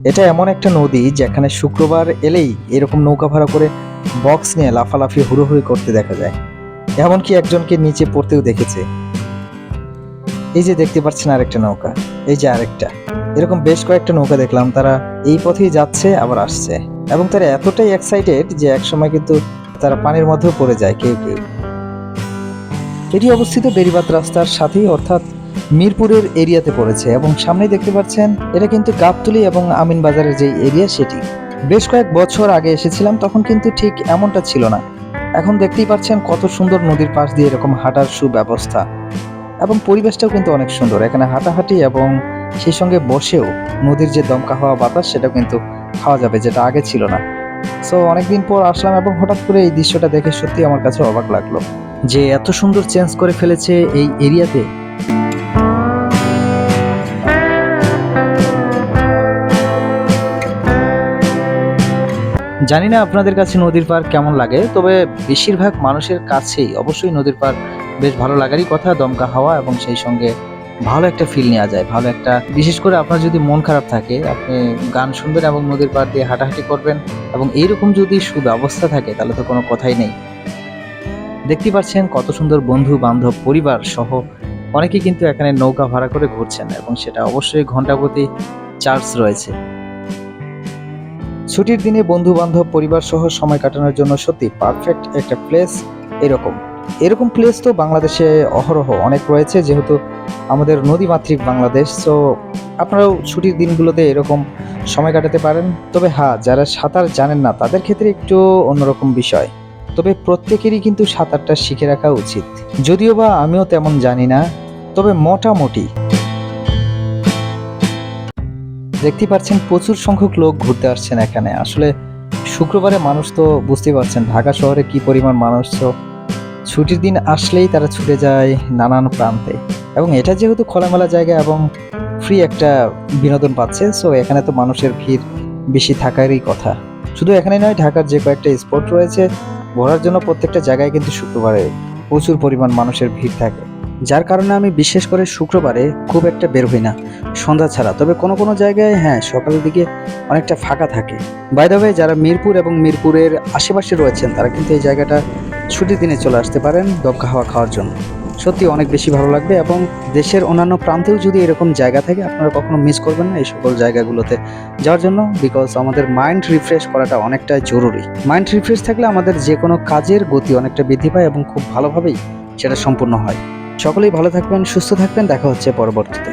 এটা এমন একটা নদী যেখানে শুক্রবার এলেই এরকম নৌকা ভাড়া করে বক্স নিয়ে লাফালাফি, হুড়োহুড়ি করতে দেখা যায়। এমনকি একজনকে নিচে পড়তেও দেখেছে। এই যে দেখতে পাচ্ছেন আরেকটা নৌকা, এই যে আরেকটা। এরকম বেশ কয়েকটা নৌকা দেখলাম, তারা এই পথেই যাচ্ছে, আবার আসছে। এবং তারা এতটাই এক্সাইটেড যে একসময় কিন্তু তারা পানির মধ্যেও পড়ে যায় কেউ কেউ। এটি অবস্থিত বেরিবাদ রাস্তার সাথেই, অর্থাৎ মিরপুরের এরিয়াতে পড়েছে এবং সামনেই দেখতে পাচ্ছেন, এটা কিন্তু গাবতলি এবং আমিন বাজারের যে এরিয়া সেটি। বেশ কয়েক বছর আগে এসেছিলাম, তখন কিন্তু ঠিক এমনটা ছিল না। এখন দেখতেই পাচ্ছেন কত সুন্দর নদীর পাশ দিয়ে এরকম হাঁটার সুব্যবস্থা। এবং পরিবেশটাও কিন্তু অনেক সুন্দর। এখানে হাঁটাহাঁটি এবং সেই সঙ্গে বসেও নদীর যে দমকা হওয়া বাতাস, সেটাও কিন্তু খাওয়া যাবে, যেটা আগে ছিল না। সো অনেকদিন পর আসলাম এবং হঠাৎ করে এই দৃশ্যটা দেখে সত্যি আমার কাছে অবাক লাগল যে এত সুন্দর চেঞ্জ করে ফেলেছে এই এরিয়াতে। জানি না আপনাদের কাছে নদীর পার কেমন লাগে, তবে বেশিরভাগ মানুষের কাছেই অবশ্যই নদীর পার বেশ ভালো লাগারই কথা, দমকা হাওয়া এবং সেই সঙ্গে ভালো একটা ফিল নেওয়া যায়, ভালো একটা, বিশেষ করে আপনার যদি মন খারাপ থাকে, আপনি গান শুনবেন এবং নদীর পার দিয়ে হাঁটাহাঁটি করবেন এবং এইরকম যদি সুব্যবস্থা থাকে, তাহলে তো কোনো কথাই নেই। দেখতে পাচ্ছেন কত সুন্দর বন্ধু, বান্ধব, পরিবার সহ অনেকে কিন্তু এখানে নৌকা ভাড়া করে ঘুরছেন এবং সেটা অবশ্যই ঘন্টাপ্রতি চার্জ রয়েছে। ছুটির দিনে বন্ধু বান্ধব পরিবার সহ সময় কাটানোর জন্য সত্যি পারফেক্ট একটা প্লেস এরকম। এরকম প্লেস তো বাংলাদেশে অহরহ অনেক রয়েছে, যেহেতু আমাদের নদীমাতৃক বাংলাদেশ তো আপনারাও ছুটির দিনগুলোতে এরকম সময় কাটাতে পারেন। তবে হ্যাঁ যারা সাঁতার জানেন না, তাদের ক্ষেত্রে একটু অন্যরকম বিষয়। তবে প্রত্যেকেরই কিন্তু সাঁতারটা শিখে রাখা উচিত। যদিও বা আমিও তেমন জানি না, তবে মোটামুটি দেখতে পাচ্ছেন প্রচুর সংখ্যক লোক ঘুরতে আসছেন এখানে। আসলে শুক্রবারে মানুষ তো বুঝতেই পারছেন ঢাকা শহরে কি পরিমাণ মানুষ তো ছুটির দিন আসলেই তারা ছুটে যায় নানান প্রান্তে। এবং এটা যেহেতু খোলামেলা জায়গা এবং ফ্রি একটা বিনোদন পাচ্ছে সো এখানে তো মানুষের ভিড় বেশি থাকারই কথা। শুধু এখানে নয়, ঢাকার যে কয়েকটা স্পট রয়েছে, ঘোরার জন্য প্রত্যেকটা জায়গায় কিন্তু শুক্রবারে প্রচুর পরিমাণ মানুষের ভিড় থাকে। যার কারণে আমি বিশেষ করে শুক্রবারে খুব একটা বের হই না, সন্ধ্যা ছাড়া। তবে কোনো কোনো জায়গায় হ্যাঁ সকালের দিকে অনেকটা ফাঁকা থাকে। বাইদাবে যারা মিরপুর এবং মিরপুরের আশেপাশে রয়েছেন, তারা কিন্তু এই জায়গাটা ছুটির দিনে চলে আসতে পারেন দমকা হাওয়া খাওয়ার জন্য। সত্যি অনেক বেশি ভালো লাগবে এবং দেশের অন্যান্য প্রান্তেও যদি এরকম জায়গা থাকে, আপনারা কখনো মিস করবেন না এই সকল জায়গাগুলোতে। যাওয়ার জন্য বিকজ আমাদের মাইন্ড রিফ্রেশ করাটা অনেকটা জরুরি। মাইন্ড রিফ্রেশ থাকলে আমাদের যে কোনো কাজের গতি অনেকটা বৃদ্ধি পায় এবং খুব ভালোভাবেই সেটা সম্পূর্ণ হয়। সকলেই ভালো থাকবেন সুস্থ থাকবেন দেখা হচ্ছে পরবর্তীতে।